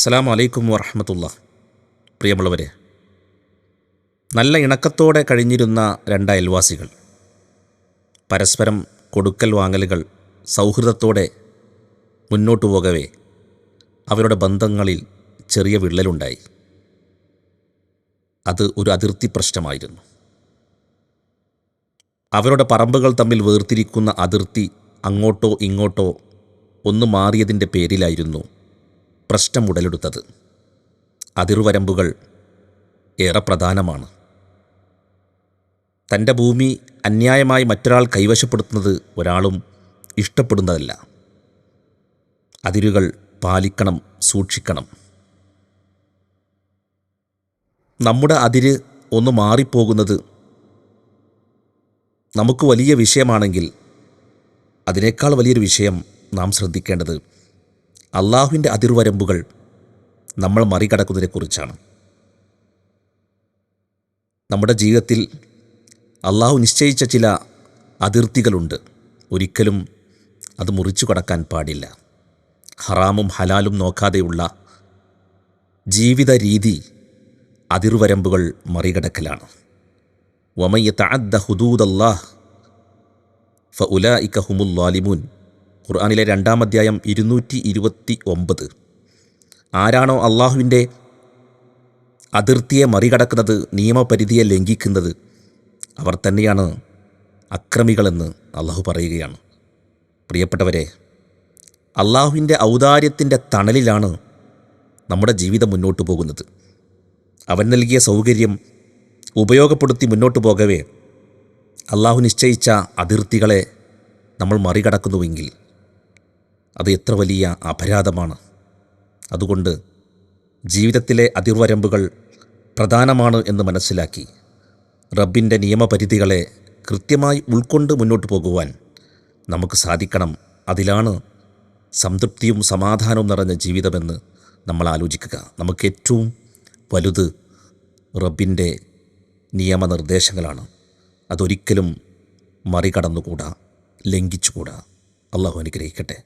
അസ്സാം വലൈക്കും വറഹമത്തുള്ള. പ്രിയമുള്ളവരെ നല്ല ഇണക്കത്തോടെ കഴിഞ്ഞിരുന്ന രണ്ട് അയൽവാസികൾ പരസ്പരം കൊടുക്കൽ വാങ്ങലുകൾ സൗഹൃദത്തോടെ മുന്നോട്ടു പോകവേ അവരുടെ ബന്ധങ്ങളിൽ ചെറിയ വിള്ളലുണ്ടായി. അത് ഒരു അതിർത്തി പ്രശ്നമായിരുന്നു. അവരുടെ പറമ്പുകൾ തമ്മിൽ വേർതിരിക്കുന്ന അതിർത്തി അങ്ങോട്ടോ ഇങ്ങോട്ടോ ഒന്ന് മാറിയതിന്റെ പേരിലായിരുന്നു പ്രശ്നം ഉടലെടുത്തത് അതിർവരമ്പുകൾ ഏറെ പ്രധാനമാണ്. തന്റെ ഭൂമി അന്യായമായി മറ്റൊരാൾ കൈവശപ്പെടുത്തുന്നത് ഒരാളും ഇഷ്ടപ്പെടുന്നതല്ല. അതിരുകൾ പാലിക്കണം സൂക്ഷിക്കണം. നമ്മുടെ അതിര് ഒന്ന് മാറിപ്പോകുന്നത് നമുക്ക് വലിയ വിഷയമാണെങ്കിൽ അതിനേക്കാൾ വലിയൊരു വിഷയം നാം ശ്രദ്ധിക്കേണ്ടത് അള്ളാഹുവിന്റെ അതിർവരമ്പുകൾ നമ്മൾ മറികടക്കുന്നതിനെക്കുറിച്ചാണ്. നമ്മുടെ ജീവിതത്തിൽ അള്ളാഹു നിശ്ചയിച്ച ചില അതിർത്തികളുണ്ട്. ഒരിക്കലും അത് മുറിച്ചു കടക്കാൻ പാടില്ല. ഹറാമും ഹലാലും നോക്കാതെയുള്ള ജീവിത രീതി അതിർവരമ്പുകൾ മറികടക്കലാണ്. വമയ്യ തഅദ്ദ ഹുദൂദല്ലാഹ് ഫ ഉലായിക്ക ഹുമുൽ ലാലിമൂൻ. ഖുർആാനിലെ രണ്ടാം അധ്യായം ഇരുന്നൂറ്റി ഇരുപത്തി ഒമ്പത് ആരാണോ അള്ളാഹുവിന്റെ അതിർത്തിയെ മറികടക്കുന്നത് നിയമപരിധിയെ ലംഘിക്കുന്നത് അവർ തന്നെയാണ് അക്രമികളെന്ന് അള്ളാഹു പറയുകയാണ്. പ്രിയപ്പെട്ടവരെ അള്ളാഹുവിന്റെ ഔദാര്യത്തിന്റെ തണലിലാണ് നമ്മുടെ ജീവിതം മുന്നോട്ട് പോകുന്നത്. അവൻ നൽകിയ സൗകര്യം ഉപയോഗപ്പെടുത്തി മുന്നോട്ട് പോകവേ അള്ളാഹു നിശ്ചയിച്ച അതിർത്തികളെ നമ്മൾ മറികടക്കുന്നുവെങ്കിൽ അത് എത്ര വലിയ അപരാധമാണ്. അതുകൊണ്ട് ജീവിതത്തിലെ അതിർവരമ്പുകൾ പ്രധാനമാണ് എന്ന് മനസ്സിലാക്കി റബ്ബിന്റെ നിയമപരിധികളെ കൃത്യമായി ഉൾക്കൊണ്ട് മുന്നോട്ട് പോകുവാൻ നമുക്ക് സാധിക്കണം. അതിലാണ് സംതൃപ്തിയും സമാധാനവും നിറഞ്ഞ ജീവിതമെന്ന് നമ്മൾ ആലോചിക്കുക. നമുക്ക് ഏറ്റവും വലുത് റബ്ബിന്റെ നിയമനിർദ്ദേശങ്ങളാണ്. അതൊരിക്കലും മറികടന്നുകൂടാ ലംഘിച്ചുകൂടാ. അള്ളാഹു അനുഗ്രഹിക്കട്ടെ.